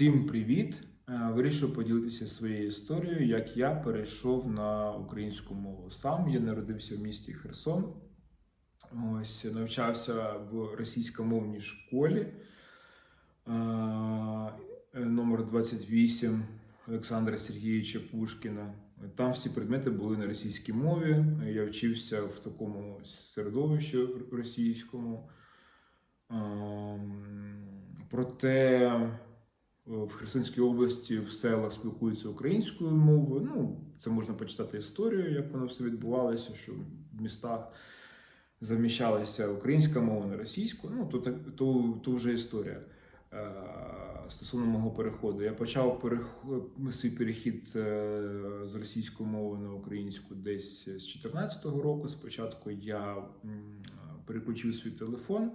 Всім привіт! Е, Вирішив поділитися своєю історією, як я перейшов на українську мову. Сам я народився в місті Херсон. Ось навчався в російськомовній школі е, номер 28 Олександра Сергійовича Пушкіна. Там всі предмети були на російській мові. Я вчився в такому середовищі російському. Ем, Проте е, в Херсонській області в селах спілкуються українською мовою. Ну, це можна почитати історію, як воно все відбувалося, що в містах заміщалася українська мова на російську. Ну, то, то, то вже історія. Е, Стосовно мого переходу, я почав свій перехід е, з російської мови на українську десь з 2014 року. Спочатку я переключив свій телефон.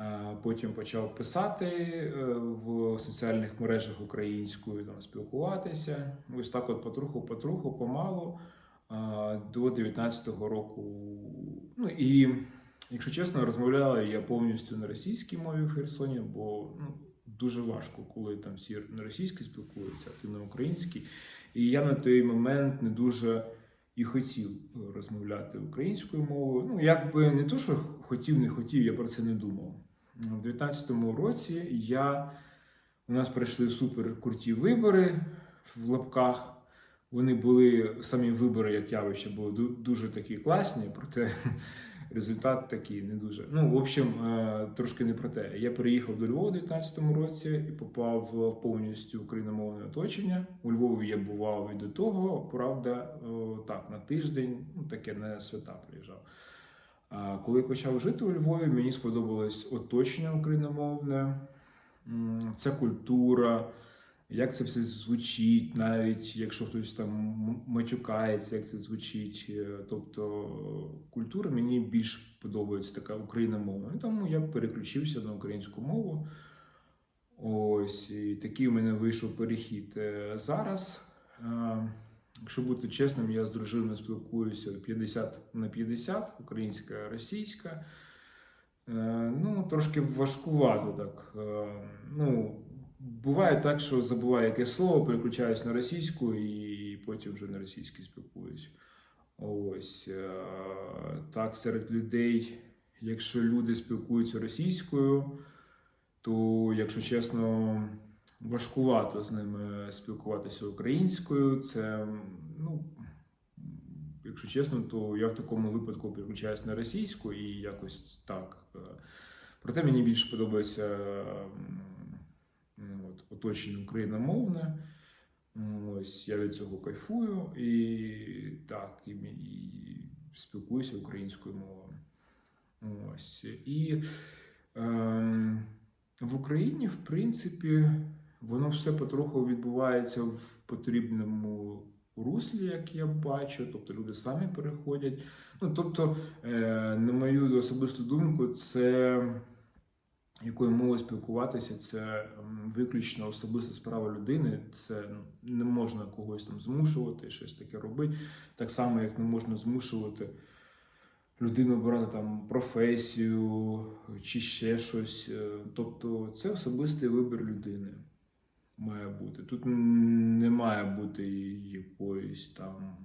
Е, Потім почав писати е, в соціальних мережах українською, там спілкуватися. Ось так, от потроху, потроху, помалу е, до 19-го року. Ну і, якщо чесно, розмовляла я повністю на російській мові в Херсоні, бо ну, дуже важко, коли там всі на російській спілкуються, а ти на українській. І я на той момент не дуже і хотів розмовляти українською мовою. Ну, якби не то, що хотів, не хотів, я про це не думав. У 2019 році я, у нас пройшли супер круті вибори в лапках. Вони були самі вибори, як явище, були дуже такі класні, проте результат такий не дуже. Ну, в общем, е, трошки не про те. Я переїхав до Львова у 2019 році і попав в повністю україномовне оточення. У Львові я бував і до того, правда, так, на тиждень, ну таке на свята приїжджав. Коли почав жити у Львові, мені сподобалось оточення україномовне, ця культура, як це все звучить, навіть якщо хтось там матюкається, як це звучить. Е, Тобто культура мені більш подобається така україномовна. І тому я переключився на українську мову. Ось і такий у мене вийшов перехід. Е, Зараз, е, якщо бути чесним, я з дружиною спілкуюся 50 на 50, українська, російська. Е, Ну, трошки важкувато так. Е, Ну, буває так, що забуваю якесь слово, переключаюсь на російську і потім вже на російській спілкуюсь. Ось е, так, серед людей, якщо люди спілкуються російською, то, якщо чесно, важкувато з ними спілкуватися українською. Це, ну, якщо чесно, то я в такому випадку переключаюсь на російську і якось так. Е, Проте мені більше подобається от, оточення україномовне. Ось я від цього кайфую і так, і, і спілкуюся українською мовою. Ось. І ем, в Україні, в принципі, воно все потроху відбувається в потрібному руслі, як я бачу. Тобто люди самі переходять. Ну, тобто, е, на мою особисту думку, це якою мовою спілкуватися, це виключно особиста справа людини. Це не можна когось там змушувати, щось таке робити. Так само, як не можна змушувати людину обирати там професію чи ще щось. Е, Тобто це особистий вибір людини має бути. Тут не має бути якоїсь там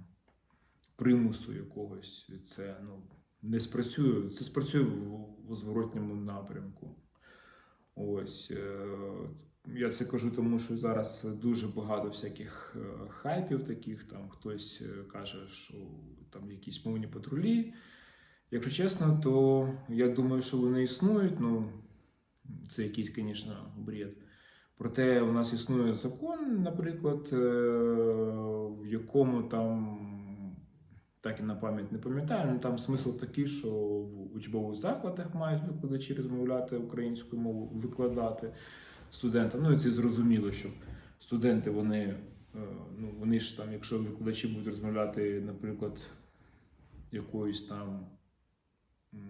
примусу якогось. Це ну, не спрацює. Це спрацює в, зворотньому напрямку. Ось. е, Я це кажу, тому що зараз дуже багато всяких е, хайпів таких. Там хтось е, каже, що там якісь мовні патрулі. Якщо чесно, то я думаю, що вони існують. Ну, це якийсь, звісно, бред. Проте у нас існує закон, наприклад, е, в якому там, так і на пам'ять не пам'ятаю, ну там смисл такий, що в учбових закладах мають викладачі розмовляти українською мовою, викладати студентам. Ну і це зрозуміло, що студенти вони, е, ну, вони ж там, якщо викладачі будуть розмовляти, наприклад, якоюсь там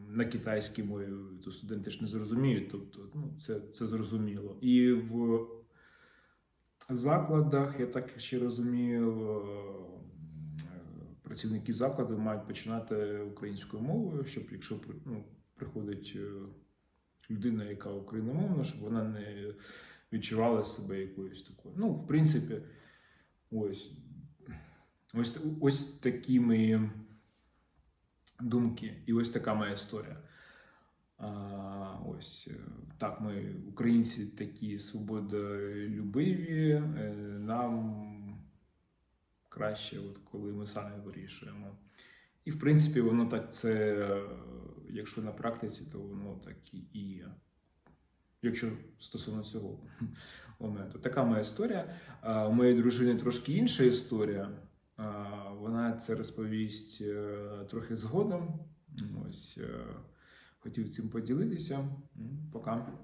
на китайській мові, то студенти ж не зрозуміють. Тобто, ну, це, це зрозуміло. І в закладах, я так ще розумію, е, працівники закладу мають починати українською мовою, щоб якщо ну, приходить е, людина, яка україномовна, щоб вона не відчували себе якоюсь такою. Ну, в принципі, ось. Ось, ось такі мої думки, і ось така моя історія. А, ось е, так, ми, українці, такі свободолюбиві. е, Нам краще, от коли ми самі вирішуємо. І, в принципі, воно так це, якщо на практиці, то воно так і є. Якщо стосовно цього моменту. Така моя історія. У моєї дружини трошки інша історія. Це розповість е, трохи згодом. Ось е, хотів цим поділитися. Пока.